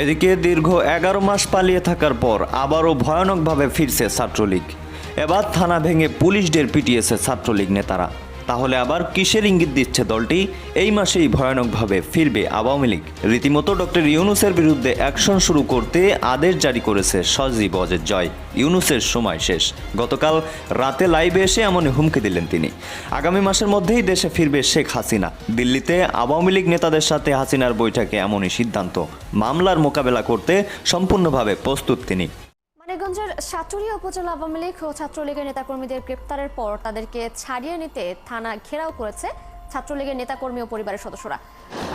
এদিকে দীর্ঘ এগারো মাস পালিয়ে থাকার পর আবারও ভয়ানকভাবে ফিরছে ছাত্রলীগ। এবার থানা ভেঙে পুলিশদের পিটিয়েছে ছাত্রলীগ নেতারা। তাহলে আবার কিসের ইঙ্গিত দিচ্ছে দলটি? এই মাসেই ভয়ানকভাবে ফিরবে আওয়ামী লীগ। রীতিমতো ডক্টর ইউনুসের বিরুদ্ধে অ্যাকশন শুরু করতে আদেশ জারি করেছে সজীব অজের জয়। ইউনুসের সময় শেষ। গতকাল রাতে লাইভে এসে এমনই হুমকি দিলেন তিনি। আগামী মাসের মধ্যেই দেশে ফিরবে শেখ হাসিনা। দিল্লিতে আওয়ামী লীগ নেতাদের সাথে হাসিনার বৈঠকে এমনই সিদ্ধান্ত। মামলার মোকাবেলা করতে সম্পূর্ণভাবে প্রস্তুত তিনি। মানিকগঞ্জের সাটুরিয়া উপজেলা আওয়ামী লীগ ও ছাত্রলীগের নেতাকর্মীদের গ্রেপ্তারের পর তাদেরকে ছাড়িয়ে নিতে থানা ঘেরাও করেছে ছাত্রলীগের নেতাকর্মী ও পরিবারের সদস্যরা।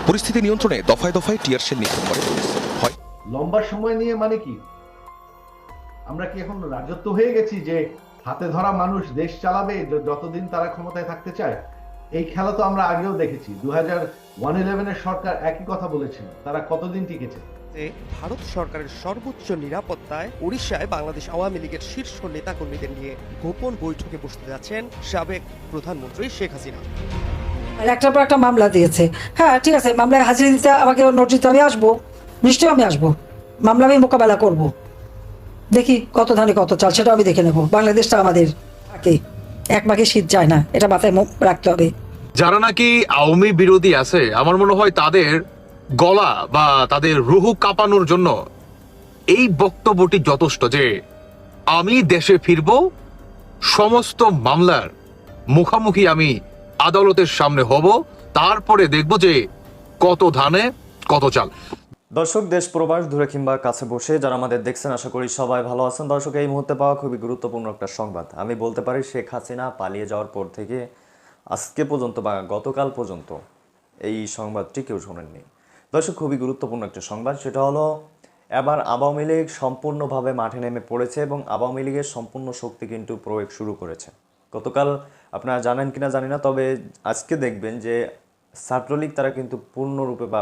পরিস্থিতি নিয়ন্ত্রণে দফায় দফায় টিয়ার শেল নিক্ষেপ করে পুলিশ। হয়। লম্বা সময় নিয়ে মানে কি? আমরা কি এখন রাজত্ব হয়ে গেছি যে হাতে ধরা মানুষ দেশ চালাবে যতদিন তারা ক্ষমতায় থাকতে চায়? এই খেলা তো আমরা আগেও দেখেছি। দু হাজার ওয়ান ইলেভেনের সরকার একই কথা বলেছিল। তারা কতদিন টিকেছে? যে ভারত সরকারের সর্বোচ্চ নিরাপত্তায় উড়িষ্যায় বাংলাদেশ আওয়ামী লীগের শীর্ষ নেতাকর্মীদের নিয়ে গোপন বৈঠকে বসতে যাচ্ছেন সাবেক প্রধানমন্ত্রী শেখ হাসিনা। একটার পর একটা মামলা দিয়েছে। হ্যাঁ ঠিক আছে মামলায় হাজিরা দিতে আমাকে নোটিশ আমি আসব। নিশ্চয়ই আমি আসব। মামলা আমি মোকাবেলা করব। দেখি কত ধানে কত চাল সেটা আমি দেখে নেব। বাংলাদেশটা আমাদের থাকে। এক মাকে শীত যায় না এটা মাথায় রাখতে হবে। যারা নাকি আওয়ামী বিরোধী আছে আমার মনে হয় তাদের গলা বা তাদের রুহু কাঁপানোর জন্য এই বক্তব্যটি যথেষ্ট যে আমি দেশে ফিরব, সমস্ত মামলার মুখামুখি আমি আদালতের সামনে হব, তারপরে দেখব যে কত ধানে, কত চাল। দর্শক, দেশ প্রবাস দূরে কিংবা কাছে বসে যারা আমাদের দেখছেন, আশা করি সবাই ভালো আছেন। দর্শক, এই মুহূর্তে পাওয়া খুবই গুরুত্বপূর্ণ একটা সংবাদ। আমি বলতে পারি, শেখ হাসিনা পালিয়ে যাওয়ার পর থেকে আজকে পর্যন্ত বা গতকাল পর্যন্ত এই সংবাদটি কেউ শোনেননি। দর্শক, খুবই গুরুত্বপূর্ণ একটা সংবাদ। সেটা হলো, এবার আওয়ামী লীগ সম্পূর্ণভাবে মাঠে নেমে পড়েছে এবং আওয়ামী লীগের সম্পূর্ণ শক্তি কিন্তু প্রয়োগ শুরু করেছে। গতকাল আপনারা জানেন কিনা জানি না, তবে আজকে দেখবেন যে ছাত্রলীগ তারা কিন্তু পূর্ণরূপে বা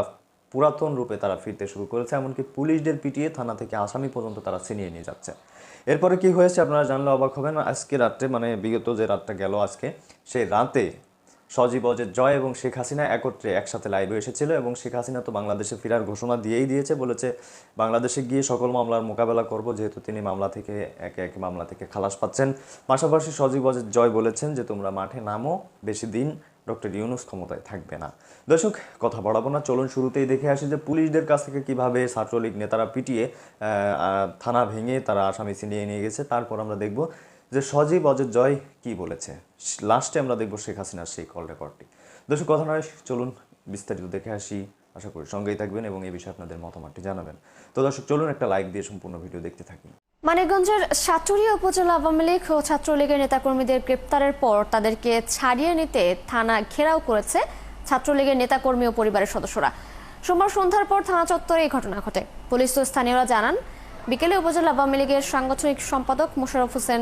পুরাতন রূপে তারা ফিরতে শুরু করেছে, এমনকি পুলিশদের পিটিয়ে থানা থেকে আসামি পর্যন্ত তারা ছিনিয়ে নিয়ে যাচ্ছে। এরপরে কি হয়েছে আপনারা জানলে অবাক হবেন, আজকে রাত্রে মানে বিগত যে রাতটা গেল আজকে, সেই রাতে সজীব অজের জয় এবং শেখ হাসিনা একত্রে একসাথে লাইভে এসেছিল এবং শেখ হাসিনা তো বাংলাদেশে ফেরার ঘোষণা দিয়েই দিয়েছে, বলেছে বাংলাদেশে গিয়ে সকল মামলার মোকাবেলা করব, যেহেতু তিনি মামলা থেকে, একে একে মামলা থেকে খালাস পাচ্ছেন। পাশাপাশি সজীব অজের জয় বলেছেন যে, তোমরা মাঠে নামো, বেশি দিন ডক্টর ইউনুস ক্ষমতায় থাকবে না। দর্শক, কথা বাড়াবো না, চলুন শুরুতেই দেখে আসি যে, পুলিশদের কাছ থেকে কীভাবে ছাত্রলীগ নেতারা পিটিয়ে থানা ভেঙে তারা আসামি ছিনিয়ে নিয়ে গেছে। তারপর আমরা দেখব যে সজীব অজয় জয় কি বলেছে? লাস্টে আমরা দেখব শেখ হাসিনার সেই কল রেকর্ডটি দর্শক, কথা নয়, চলুন বিস্তারিত দেখে আসি। আশা করি সঙ্গেই থাকবেন এবং এই বিষয়ে আপনাদের মতামতটি জানাবেন। তো দর্শক, চলুন একটা লাইক দিয়ে সম্পূর্ণ ভিডিও দেখতে থাকি। মানিকগঞ্জের সাটুরিয়া উপজেলা আওয়ামী লীগ ও ছাত্রলীগের নেতাকর্মীদের গ্রেপ্তারের পর তাদেরকে ছাড়িয়ে নিতে থানা ঘেরাও করেছে ছাত্রলীগের নেতাকর্মী ও পরিবারের সদস্যরা। সোমবার সন্ধ্যার পর থানা চত্বরে এই ঘটনা ঘটে। পুলিশ ও স্থানীয়রা জানান, বিকেলে উপজেলা আওয়ামী লীগের সাংগঠনিক সম্পাদক মোশাররফ হোসেন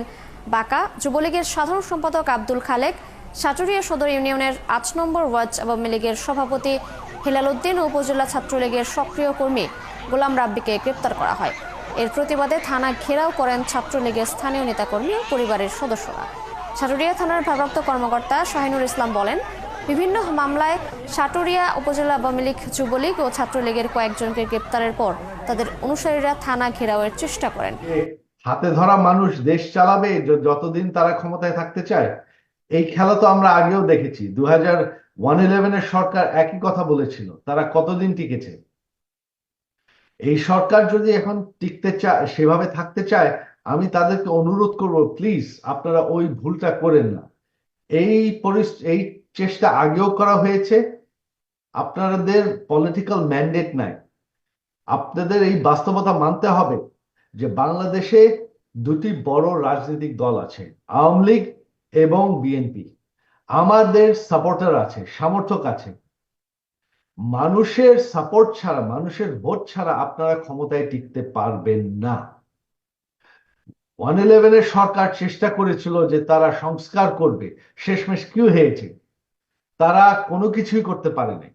বাকা। যুবলীগের সাধারণ সম্পাদক আব্দুল খালেক সাটুরিয়া সদর ইউনিয়নের আট নম্বর ওয়ার্ড আওয়ামী লীগের সভাপতি হেলাল উদ্দিন ও উপজেলা ছাত্রলীগের সক্রিয় কর্মী গোলাম রাব্বিকে গ্রেপ্তার করা হয়। এর প্রতিবাদে থানা ঘেরাও করেন ছাত্রলীগের স্থানীয় নেতাকর্মী ও পরিবারের সদস্যরা। সাটুরিয়া থানার ভারপ্রাপ্ত কর্মকর্তা শাহিনুর ইসলাম বলেন, বিভিন্ন মামলায় সাটুরিয়া উপজেলা আওয়ামী লীগ, যুবলীগ ও ছাত্রলীগের কয়েকজনকে গ্রেপ্তারের পর তাদের অনুসারীরা থানা ঘেরাওয়ের চেষ্টা করেন। হাতে ধরা মানুষ দেশ চালাবে যতদিন তারা ক্ষমতায় থাকতে চায়। এই খেলা তো আমরা আগেও দেখেছি। দু হাজার ওয়ান ইলেভেনের সরকার একই কথা বলেছিল। তারা কতদিন টিকেছে? এই সরকার যদি এখন টিকতে চায়, সেভাবে থাকতে চায়, আমি তাদেরকে অনুরোধ করব প্লিজ আপনারা ওই ভুলটা করেন না। এই এই চেষ্টা আগেও করা হয়েছে। আপনাদের পলিটিক্যাল ম্যান্ডেট নাই। আপনাদের এই বাস্তবতা মানতে হবে। যে বাংলাদেশে দুটি বড় রাজনৈতিক দল আছে, আওয়ামী লীগ এবং বিএনপি। আমাদের সাপোর্টার আছে, সমর্থক আছে। মানুষের সাপোর্ট ছাড়া, মানুষের ভোট ছাড়া আপনারা ক্ষমতায় টিকতে পারবেন না। ওয়ান ইলেভেনের সরকার চেষ্টা করেছিল যে তারা সংস্কার করবে, শেষমেশ কি হয়েছে? তারা কোনো কিছুই করতে পারেনি।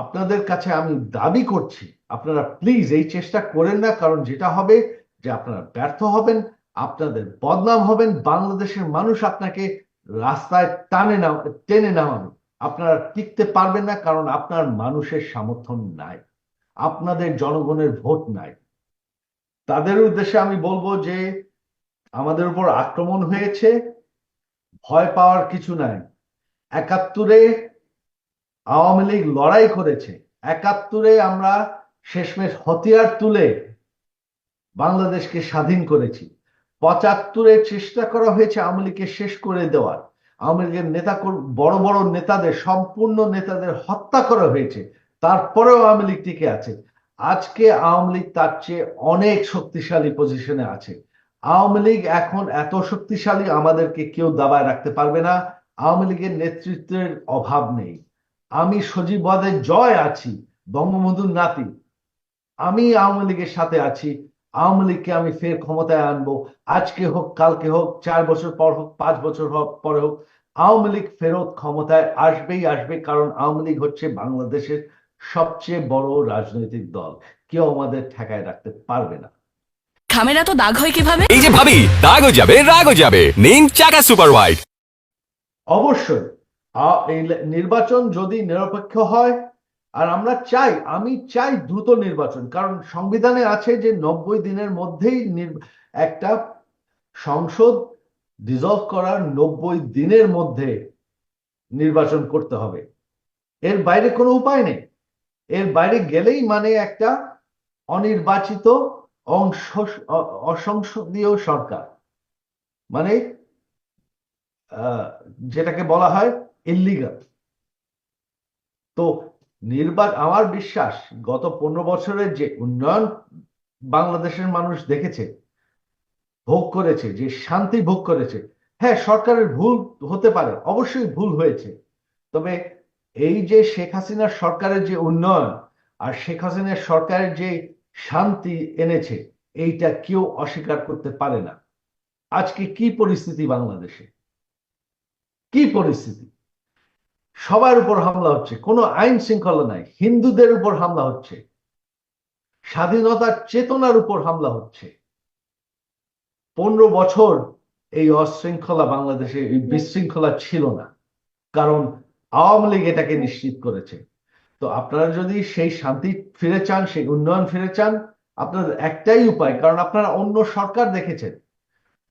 আপনাদের কাছে আমি দাবি করছি, আপনারা প্লিজ এই চেষ্টা করেন না, কারণ যেটা হবে যে আপনারা ব্যর্থ হবেন, আপনাদের বদনাম হবেন, বাংলাদেশের মানুষ আপনাকে রাস্তায় টানে না টেনে নামাবে। আপনারা টিকতে পারবেন না, কারণ আপনার মানুষের সমর্থন নাই, আপনাদের জনগণের ভোট নাই। তাদের উদ্দেশ্যে আমি বলব যে আমাদের উপর আক্রমণ হয়েছে, ভয় পাওয়ার কিছু নাই। একাত্তরে আওয়ামী লীগ লড়াই করেছে। একাত্তরে আমরা শেষমেশ হতিয়ার তুলে বাংলাদেশকে স্বাধীন করেছি। পঁচাত্তরে চেষ্টা করা হয়েছে আওয়ামী লীগকে শেষ করে দেওয়ার। আওয়ামী লীগের নেতা বড় বড় নেতাদের, সম্পূর্ণ নেতাদের হত্যা করা হয়েছে। তারপরেও আওয়ামী লীগ টিকে আছে। আজকে আওয়ামী লীগ তার চেয়ে অনেক শক্তিশালী পজিশনে আছে। আওয়ামী লীগ এখন এত শক্তিশালী আমাদেরকে কেউ দাবায় রাখতে পারবে না। আওয়ামী লীগের নেতৃত্বের অভাব নেই। আমি সজীব ওয়াদের জয় আছি বঙ্গবন্ধুর নাতি। আমি আওয়ামী লীগের সাথে আছি আওয়ামী লীগকে আমি ফের ক্ষমতায় আনব। আজকে হোক কালকে হোক চার বছর পর হোক পাঁচ বছর হোক পরে হোক আওয়ামী লীগ ফেরত ক্ষমতায় আসবেই আসবে কারণ আওয়ামী লীগ হচ্ছে বাংলাদেশের সবচেয়ে বড় রাজনৈতিক দল। কেউ আমাদের ঠেকায় রাখতে পারবে না। খামেরা তো দাগ হয় কীভাবে? এই যে ভাবি দাগও যাবে রাগও যাবে। নিন চাকা সুপার হোয়াইট। অবশ্যই। এই নির্বাচন যদি নিরপেক্ষ হয়, আর আমরা চাই, আমি চাই দ্রুত নির্বাচন, কারণ সংবিধানে আছে যে নব্বই দিনের মধ্যেই একটা সংসদ ডিসলভ করার নব্বই দিনের মধ্যে নির্বাচন করতে হবে। এর বাইরে কোনো উপায় নেই। এর বাইরে গেলেই মানে একটা অনির্বাচিত, অংশ অসংসদীয় সরকার। মানে যেটাকে বলা হয় ইল্লিগাল তো নির্বাচন আমার বিশ্বাস, গত পনেরো বছরের যে উন্নয়ন বাংলাদেশের মানুষ দেখেছে, ভোগ করেছে, যে শান্তি ভোগ করেছে হ্যাঁ সরকারের ভুল হতে পারে, অবশ্যই ভুল হয়েছে। তবে এই যে শেখ হাসিনার সরকারের যে উন্নয়ন আর শেখ হাসিনার সরকারের যে শান্তি এনেছে, এইটা কেউ অস্বীকার করতে পারে না। আজকে কি পরিস্থিতি বাংলাদেশে? কি পরিস্থিতি? সবার উপর হামলা হচ্ছে, কোনো আইন শৃঙ্খলা নাই, হিন্দুদের উপর হামলা হচ্ছে স্বাধীনতার চেতনার উপর হামলা হচ্ছে। পনেরো বছর এই অশৃঙ্খলা বাংলাদেশে এই বিশৃঙ্খলা ছিল না, কারণ আওয়ামী লীগ এটাকে নিশ্চিত করেছে। তো আপনারা যদি সেই শান্তি ফিরে চান, সেই উন্নয়ন ফিরে চান, আপনাদের একটাই উপায়, কারণ আপনারা অন্য সরকার দেখেছেন।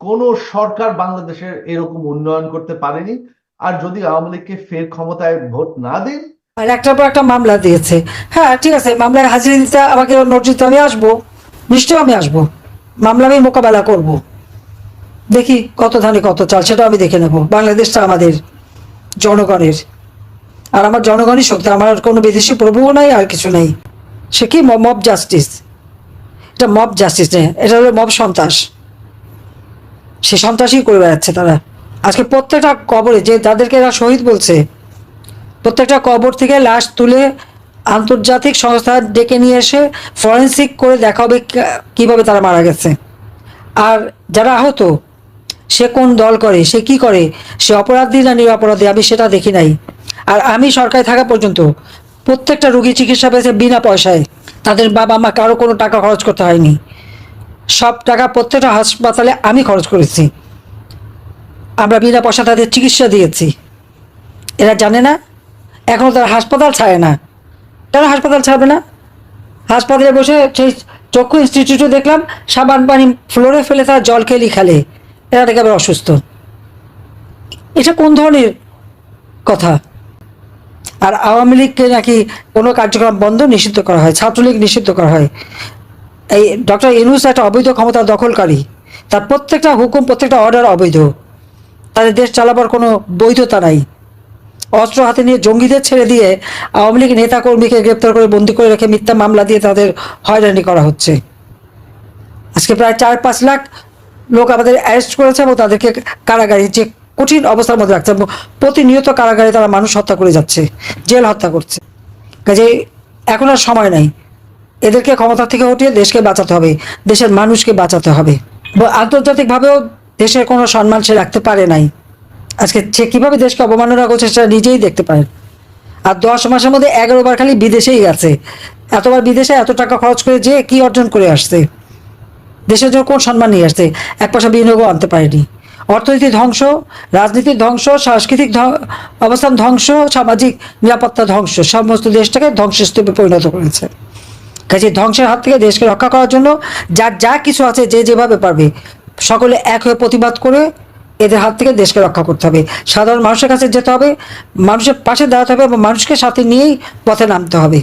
কোন সরকার বাংলাদেশের এরকম উন্নয়ন করতে পারেনি আর যদি আওয়ামী লীগকে ফের ক্ষমতায় ভোট না দেন? আর একটার পর একটা মামলা দিয়েছে। হ্যাঁ ঠিক আছে, মামলায় হাজিরা দিতে আমাকে নোটিশ আমি আসব। নিশ্চয়ই আমি আসব। মামলা আমি মোকাবেলা করব। দেখি কত ধানে কত চাল সেটা আমি দেখে নেব। বাংলাদেশটা আমাদের জনগণের। আর আমার জনগণই শক্তি, আমার কোনো বিদেশি প্রভুও নাই, আর কিছু নাই। সে কি মব জাস্টিস এটা মব জাস্টিস নেই এটা হলো মব সন্ত্রাস। সে সন্ত্রাসই করে বেড়াচ্ছে তারা। আজকে প্রত্যেকটা কবরে যে তাদেরকে এরা শহীদ বলছে, প্রত্যেকটা কবর থেকে লাশ তুলে আন্তর্জাতিক সংস্থা ডেকে নিয়ে এসে ফরেন্সিক করে দেখা হবে কীভাবে তারা মারা গেছে। আর যারা আহত, সে কোন দল করে, সে কি করে, সে অপরাধী না নিরাপরাধী, আমি সেটা দেখি নাই। আর আমি সরকারে থাকা পর্যন্ত প্রত্যেকটা রুগী চিকিৎসা পেয়েছে বিনা পয়সায়। তাদের বাবা মা কারও কোনো টাকা খরচ করতে হয়নি। সব টাকা প্রত্যেকটা হাসপাতালে আমি খরচ করেছি। আমরা বিনা পয়সা তাদের চিকিৎসা দিয়েছি। এরা জানে না এখনও তারা হাসপাতাল ছাড়ে না। কেন হাসপাতাল ছাড়বে না? হাসপাতালে বসে সেই চক্ষু ইনস্টিটিউটে দেখলাম, সাবান পানি ফ্লোরে ফেলে তারা জল খেলি খেলে। এরা দেখে আবার অসুস্থ। এটা কোন ধরনের কথা? আর আওয়ামী লীগকে নাকি কোনো কার্যক্রম বন্ধ নিষিদ্ধ করা হয়, ছাত্রলীগ নিষিদ্ধ করা হয়। এই ডক্টর ইনুস একটা অবৈধ ক্ষমতা দখলকারী। তার প্রত্যেকটা হুকুম, প্রত্যেকটা অর্ডার অবৈধ। তাদের দেশ চালাবার কোনো বৈধতা নাই। অস্ত্র হাতে নিয়ে জঙ্গিদের ছেড়ে দিয়ে আওয়ামী লীগ নেতা কর্মীকে গ্রেপ্তার করে বন্দি করে রেখে মিথ্যা মামলা দিয়ে তাদের হয়রানি করা হচ্ছে। আজকে প্রায় চার পাঁচ লাখ লোক আমাদের অ্যারেস্ট করেছে এবং তাদেরকে কারাগারে যে কঠিন অবস্থার মধ্যে রাখছে প্রতিনিয়ত কারাগারে তারা মানুষ হত্যা করে যাচ্ছে, জেল হত্যা করছে। কাজে এখন আর সময় নাই। এদেরকে ক্ষমতা থেকে উঠিয়ে দেশকে বাঁচাতে হবে, দেশের মানুষকে বাঁচাতে হবে। আন্তর্জাতিকভাবেও দেশের কোনো সম্মান সে রাখতে পারে নাই। আজকে সে কীভাবে দেশকে অবমাননা করছে সেটা নিজেই দেখতে পারেন। আর দশ মাসের মধ্যে এগারো বার খালি বিদেশেই গেছে। এতবার বিদেশে এত টাকা খরচ করে যে কি অর্জন করে আসছে। দেশের জন্য কোন সম্মান নিয়ে আসছে? এক পয়সা বিনিয়োগও আনতে পারেনি। অর্থনীতি ধ্বংস, রাজনীতির ধ্বংস, সাংস্কৃতিক অবস্থান ধ্বংস, সামাজিক নিরাপত্তা ধ্বংস, সমস্ত দেশটাকে ধ্বংসস্তূপে পরিণত করেছে। কাজে ধ্বংসের হাত থেকে দেশকে রক্ষা করার জন্য যার যা কিছু আছে যে যেভাবে পারবে সকলে এক হয়ে প্রতিবাদ করে এদের হাত থেকে দেশকে রক্ষা করতে হবে। সাধারণ মানুষের কাছে যেতে হবে, মানুষের পাশে দাঁড়াতে হবে এবং মানুষকে সাথে নিয়েই পথে নামতে হবে।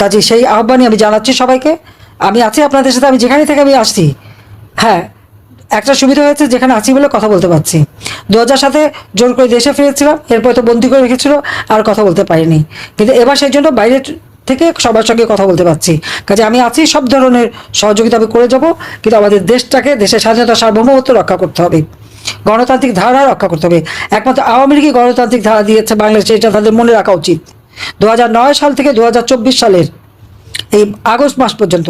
কাজে সেই আহ্বানই আমি জানাচ্ছি সবাইকে। আমি আছি আপনাদের সাথে, আমি যেখানে থেকে আমি আসছি হ্যাঁ একটা সুবিধা হয়েছে, যেখানে আছি বলে কথা বলতে পারছি। দু হাজার সাথে জোর করে দেশে ফিরেছিলাম, এরপর তো বন্দি করে রেখেছিল, আর কথা বলতে পারিনি। কিন্তু এবার সেই জন্য বাইরে থেকে সবার সঙ্গে কথা বলতে পারছি। কাজে আমি আছি, সব ধরনের সহযোগিতা আমি করে যাব, কিন্তু আমাদের দেশটাকে, দেশের স্বাধীনতা সার্বভৌমত্ব রক্ষা করতে হবে। গণতান্ত্রিক ধারা রক্ষা করতে হবে। একমাত্র আওয়ামী লীগই গণতান্ত্রিক ধারা দিয়েছে বাংলাদেশে, এটা তাদের মনে রাখা উচিত। দু হাজার নয় সাল থেকে দু হাজার চব্বিশ সালের এই আগস্ট মাস পর্যন্ত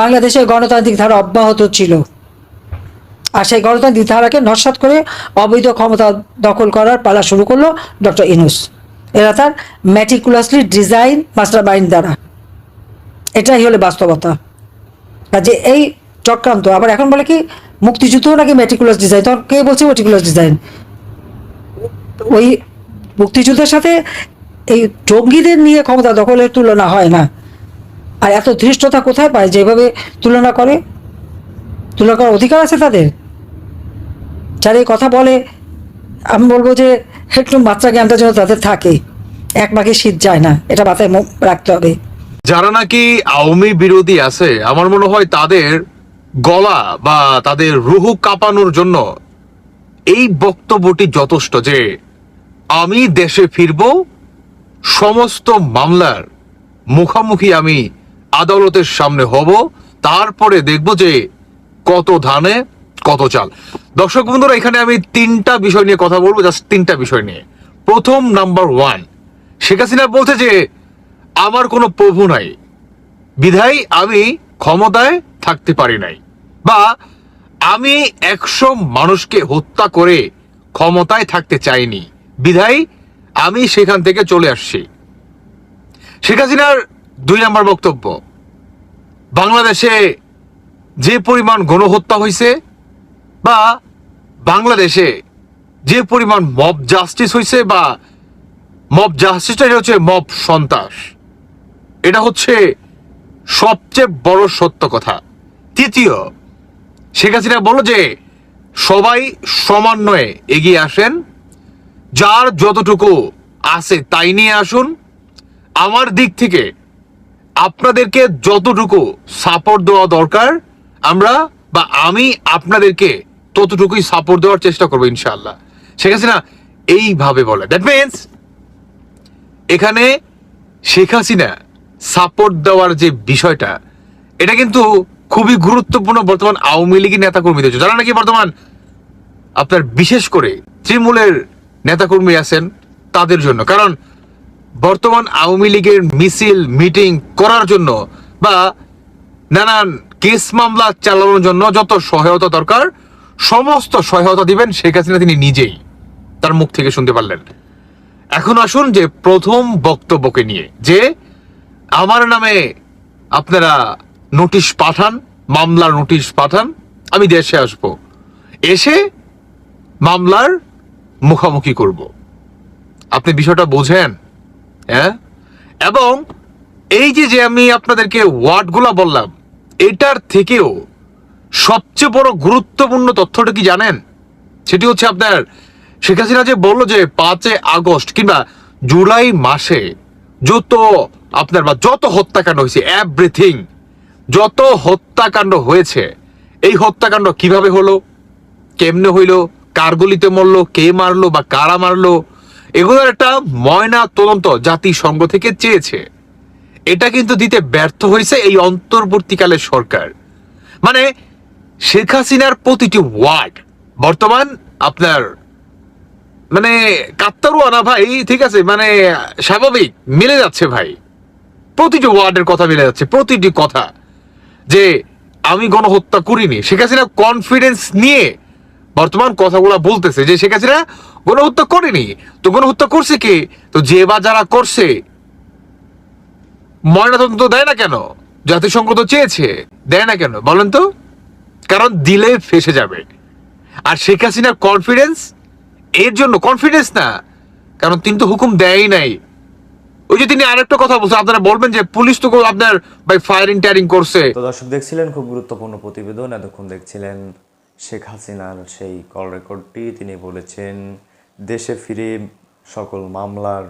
বাংলাদেশের গণতান্ত্রিক ধারা অব্যাহত ছিল। আর সেই গণতান্ত্রিক ধারাকে নস্বাত করে অবৈধ ক্ষমতা দখল করার পালা শুরু করল ডক্টর ইনুস। এরা তার ম্যাটিকুলাসলি ডিজাইন মাস্টার মাইন্ড দ্বারা। এটাই হলো বাস্তবতা। কাজে এই চক্রান্ত, আবার এখন বলে কি, মুক্তিযুদ্ধও নাকি ম্যাটিকুলাস ডিজাইন তখন কে বলছে ম্যাটিকুলাস ডিজাইন ওই মুক্তিযুদ্ধের সাথে এই জঙ্গিদের নিয়ে ক্ষমতা দখলের তুলনা হয় না। আর এত ধৃষ্টতা কোথায় পায় যেভাবে তুলনা করে? তুলনা করার অধিকার আছে তাদের? যারা এই কথা বলে, আমি বলব যে একটু বাচ্চা জ্ঞানটা যেন তাদের থাকে। এক মাকে শীত যায় না, এটা মাথায় ম- রাখতে হবে। যারা নাকি আওয়ামী বিরোধী আছে, আমার মনে হয় তাদের গলা বা তাদের রুহু কাঁপানোর জন্য এই বক্তব্যটি যথেষ্ট যে আমি দেশে ফিরব, সমস্ত মামলার মুখামুখি আমি আদালতের সামনে হব, তারপরে দেখব যে কত ধানে কত চাল? দর্শক বন্ধুরা, এখানে আমি তিনটা বিষয় নিয়ে কথা বলব জাস্ট তিনটা বিষয় নিয়ে। প্রথম নাম্বার ওয়ান শেখ হাসিনা বলছে যে, আমার কোনো প্রভু নাই। বিধায় আমি ক্ষমতায় থাকতে পারি নাই। বা আমি একশো মানুষকে হত্যা করে ক্ষমতায় থাকতে চাইনি। বিধায়, আমি সেখান থেকে চলে আসছি। শেখ হাসিনার দুই নম্বর বক্তব্য, বাংলাদেশে যে পরিমাণ গণহত্যা হয়েছে বা বাংলাদেশে যে পরিমাণ মব জাস্টিস হয়েছে বা মব জাস্টিসটা হচ্ছে মব সন্ত্রাস। এটা হচ্ছে সবচেয়ে বড় সত্য কথা। তৃতীয়, শেখ হাসিনা বলল যে সবাই সমন্বয়ে এগিয়ে আসেন, যার যতটুকু আছে তাই নিয়ে আসুন। আমার দিক থেকে আপনাদেরকে যতটুকু সাপোর্ট দেওয়া দরকার, আমরা বা আমি আপনাদেরকে ততটুকুই সাপোর্ট দেওয়ার চেষ্টা করব ইনশাআল্লাহ। শেখ হাসিনা এইভাবে বলে। দ্যাট মিনস এখানে শেখ হাসিনা সাপোর্ট দেওয়ার যে বিষয়টা, এটা কিন্তু খুবই গুরুত্বপূর্ণ বর্তমান আওয়ামী লীগের নেতাকর্মীদের। যারা নাকি বর্তমান আপনার বিশেষ করে তৃণমূলের নেতাকর্মী আছেন, তাদের জন্য। কারণ বর্তমান আওয়ামী লীগের মিছিল, মিটিং করার জন্য বা নানান কেস মামলা চালানোর জন্য যত সহায়তা দরকার সমস্ত সহায়তা দিবেন শেখ হাসিনা তিনি নিজেই। তার মুখ থেকে শুনতে পারলেন। এখন আসুন যে প্রথম বক্তব্যকে নিয়ে, যে আমার নামে আপনারা নোটিশ পাঠান, মামলার নোটিশ পাঠান, আমি দেশে আসব। এসে মামলার মুখামুখি করব। আপনি বিষয়টা বোঝেন হ্যাঁ? এবং এই যে যে আমি আপনাদেরকে ওয়ার্ডগুলা বললাম, এটার থেকেও সবচেয়ে বড় গুরুত্বপূর্ণ তথ্যটা কি জানেন? সেটি হচ্ছে আপনার শেখ হাসিনা যে বলল যে পাঁচে আগস্ট কিংবা জুলাই মাসে যত আপনার বা যত হত্যাকাণ্ড হয়েছে এভরিথিং যত হত্যাকাণ্ড হয়েছে, এই হত্যাকাণ্ড কীভাবে হলো? কেমনে হইল? কার গলিতে মরলো? কে মারলো বা কারা মারলো? এগুলোর একটা ময়না তদন্ত জাতিসংঘ থেকে চেয়েছে। এটা কিন্তু দিতে ব্যর্থ হয়েছে এই অন্তর্বর্তীকালের সরকার। মানে শেখ হাসিনার প্রতিটি ওয়ার্ড, বর্তমান আপনার মানে কাত্তারুয়া না ভাই? ঠিক আছে মানে স্বাভাবিক, মিলে যাচ্ছে ভাই। প্রতিটি ওয়ার্ডের কথা মিলে যাচ্ছে, প্রতিটি কথা। যে আমি গণহত্যা করিনি। শেখ হাসিনা কনফিডেন্স নিয়ে বর্তমান কথাগুলো বলতেছে যে শেখ হাসিনা গণহত্যা করেনি। তো গণহত্যা করছে কে? তো যে বা যারা করছে, ময়নাতদন্ত দেয় না কেন? জাতিসংঘ তো চেয়েছে, দেয় না কেন? বলেন তো। কারণ দিলে ফেসে যাবে। আর শেখ হাসিনার কনফিডেন্স এর জন্য কনফিডেন্স না, কারণ তিনি তো হুকুম দেয়ই নাই। ওই যে তিনি আরেকটা কথা বলছেন আপনারা বলবেন যে পুলিশ তো আপনার ভাই ফায়ারিং ট্যারিং করছে। তো দর্শক, দেখছিলেন খুব গুরুত্বপূর্ণ প্রতিবেদন, এতক্ষণ দেখছিলেন শেখ হাসিনার সেই কল রেকর্ডটি তিনি বলেছেন, দেশে ফিরে সকল মামলার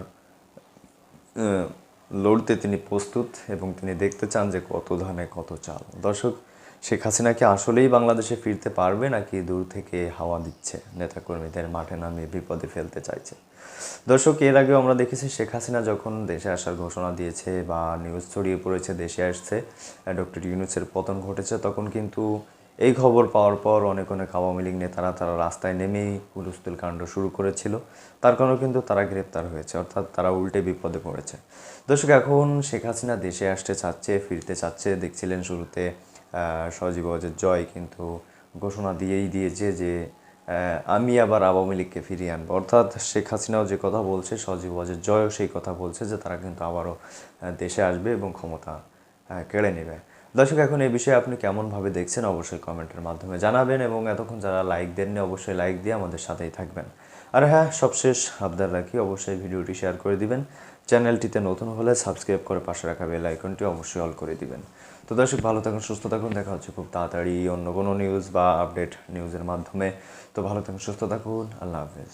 লড়তে তিনি প্রস্তুত এবং তিনি দেখতে চান যে কত ধানে কত চাল। দর্শক শেখ হাসিনা কি আসলেই বাংলাদেশে ফিরতে পারবে নাকি দূর থেকে হাওয়া দিচ্ছে? নেতাকর্মীদের মাঠে নামিয়ে বিপদে ফেলতে চাইছে। দর্শক, এর আগেও আমরা দেখেছি শেখ হাসিনা যখন দেশে আসার ঘোষণা দিয়েছে বা নিউজ ছড়িয়ে পড়েছে, দেশে আসছে ডক্টর ইউনুসের পতন ঘটেছে, তখন কিন্তু এই খবর পাওয়ার পর অনেক অনেক আওয়ামী লীগ নেতারা তারা রাস্তায় নেমেই হুলস্থুল কাণ্ড শুরু করেছিল। তার কারণে কিন্তু তারা গ্রেপ্তার হয়েছে, অর্থাৎ তারা উল্টে বিপদে পড়েছে। দর্শক, এখন শেখ হাসিনা দেশে আসতে চাচ্ছে, ফিরতে চাচ্ছে, দেখছিলেন শুরুতে সজীব অজের জয় কিন্তু ঘোষণা দিয়েই দিয়েছে যে আমি আবার আওয়ামী লীগকে ফিরিয়ে আনব। অর্থাৎ শেখ হাসিনাও যে কথা বলছে, সজীব অজের জয়ও সেই কথা বলছে যে তারা কিন্তু আবারও দেশে আসবে এবং ক্ষমতা কেড়ে নেবে। দর্শক, এখন এই বিষয়ে আপনি কেমনভাবে দেখছেন অবশ্যই কমেন্টের মাধ্যমে জানাবেন এবং এতক্ষণ যারা লাইক দেননি অবশ্যই লাইক দিয়ে আমাদের সাথেই থাকবেন। আর হ্যাঁ সবশেষ আবদার রাখি, অবশ্যই ভিডিওটি শেয়ার করে দিবেন। চ্যানেলটিতে নতুন হলে সাবস্ক্রাইব করে পাশে রাখা বেল আইকনটি অবশ্যই অল করে দিবেন। তো দর্শক, ভালো থাকুন, সুস্থ থাকুন। দেখা হচ্ছে খুব তাড়াতাড়ি অন্য কোনো নিউজ বা আপডেট নিউজের মাধ্যমে। তো ভালো থাকুন, সুস্থ থাকুন। আল্লাহ হাফেজ।